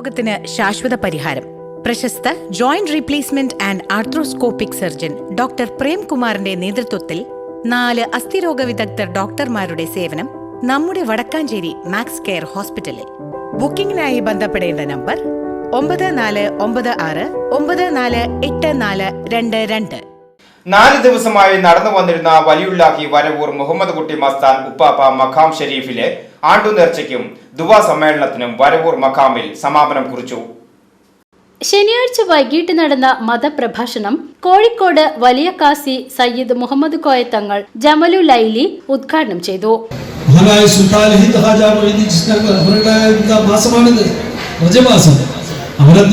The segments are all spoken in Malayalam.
രോഗത്തിന് ശാശ്വത പരിഹാരം. പ്രശസ്ത joint replacement and arthroscopic surgeon doctor പ്രേംകുമാറിന്റെ നേതൃത്വത്തിൽ നാല് അസ്ഥിരോഗ വിദഗ്ധർ ഡോക്ടർമാരുടെ സേവനം നമ്മുടെ വടക്കാഞ്ചേരി മാക്സ് കെയർ ഹോസ്പിറ്റലിൽ. ബുക്കിംഗിനായി ബന്ധപ്പെടേണ്ട നമ്പർ ഒമ്പത് നാല് ഒമ്പത് ആറ് ഒമ്പത് നാല് എട്ട് നാല് രണ്ട് രണ്ട്. നാല് ദിവസമായി നടന്നു വന്നിരുന്ന വലിയുള്ളാഹി വരവൂർ മുഹമ്മദ് കുട്ടി മസ്താൻ ഉപ്പാപ്പ മഖാം ഷെരീഫിലെ ആണ്ടുനേർച്ചയ്ക്കും ദുവാ സമ്മേളനത്തിനും വരവൂർ മഖാമിൽ സമാപനം കുറിച്ചു. ശനിയാഴ്ച വൈകിട്ട് നടന്ന മതപ്രഭാഷണം കോഴിക്കോട് വലിയ കാസി സയ്യിദ് മുഹമ്മദ് കോയ തങ്ങൾ ജമലു ലൈലി ഉദ്ഘാടനം ചെയ്തു.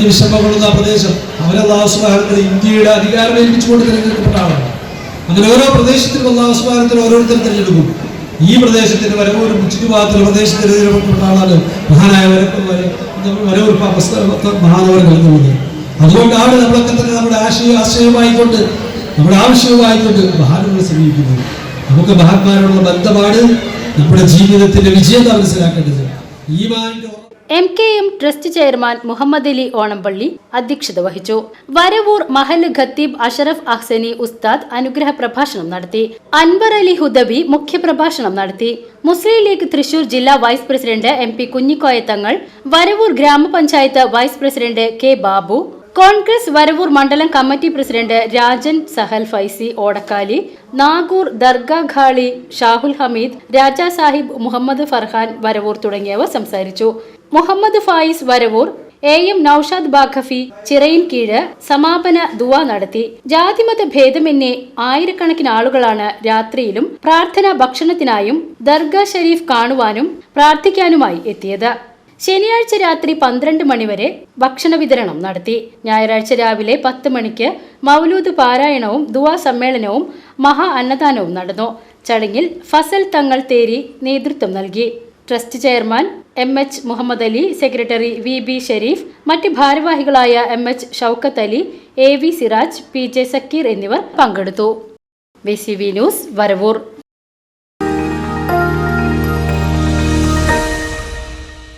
വിഷമങ്ങളുന്ന ആ പ്രദേശം അവരല്ലാസുബാരത്തിൽ ഇന്ത്യയുടെ അധികാരം ഏൽപ്പിച്ചുകൊണ്ട് തിരഞ്ഞെടുക്കപ്പെട്ട ആളാണ്. അങ്ങനെ ഓരോ പ്രദേശത്തിലും അള്ളാഹുസുബാരത്തിൽ ഓരോരുത്തരും തിരഞ്ഞെടുക്കും. ഈ പ്രദേശത്തിന് വരവൂർ ചുറ്റുഭാഗത്തുള്ള പ്രദേശത്തിന് തിരഞ്ഞെടുക്കപ്പെട്ട ആളാണ് മഹാനായ വരക്കൂർ വരവൂർ മഹാനവർ നൽകുന്നത് അതുകൊണ്ടാണ് നമ്മളൊക്കെ തന്നെ നമ്മുടെ ആശയ ആശയമായിക്കൊണ്ട് നമ്മുടെ ആവശ്യവുമായിക്കൊണ്ട് മഹാനവരെ സമീപിക്കുന്നത്. നമുക്ക് മഹാത്മാരോടുള്ള ബന്ധമാണ് നമ്മുടെ ജീവിതത്തിന്റെ വിജയം മനസ്സിലാക്കേണ്ടത്. ഈ മാനിന്റെ M K M trust chairman Muhammad Ali Onampally അധ്യക്ഷത വഹിച്ചു. വരവൂർ മഹൽ ഖത്തീബ് അഷറഫ് അഹ്സനി ഉസ്താദ് അനുഗ്രഹ പ്രഭാഷണം നടത്തി. അൻവർ അലി ഹുദവി മുഖ്യപ്രഭാഷണം നടത്തി. മുസ്ലിം ലീഗ് തൃശൂർ ജില്ലാ vice president M P Kunhikoya Thangal Varavoor grama panchayat vice president K Babu Congress Varavoor Mandalam committee president Rajan Sahal Faizy Odakkali Nagoor Dargakhali Shahul Hameed Raja Sahib Muhammad Farhan Varavoor തുടങ്ങിയവർ സംസാരിച്ചു. മുഹമ്മദ് ഫായിസ് വരവൂർ എ എം നൌഷാദ് ബാഖഫി ചിറയിൻ കീഴ് സമാപന ദുവ നടത്തി. ജാതിമത ഭേദമെന്നേ ആയിരക്കണക്കിന് ആളുകളാണ് രാത്രിയിലും പ്രാർത്ഥന ഭക്ഷണത്തിനായും ദർഗ ഷരീഫ് കാണുവാനും പ്രാർത്ഥിക്കാനുമായി എത്തിയത്. ശനിയാഴ്ച രാത്രി പന്ത്രണ്ട് മണിവരെ ഭക്ഷണ വിതരണം നടത്തി. ഞായറാഴ്ച രാവിലെ പത്ത് മണിക്ക് മൗലൂദ് പാരായണവും ദുവാ സമ്മേളനവും മഹാ അന്നദാനവും നടന്നു. ചടങ്ങിൽ ഫസൽ തങ്ങൾ തേരി നേതൃത്വം നൽകി. Trust chairman M H Muhammad Ali secretary V B Sharif മറ്റ് ഭാരവാഹികളായ M H Shoukath Ali A V Siraj P J Sakkeer എന്നിവർ പങ്കെടുത്തു. V C V news Varavoor.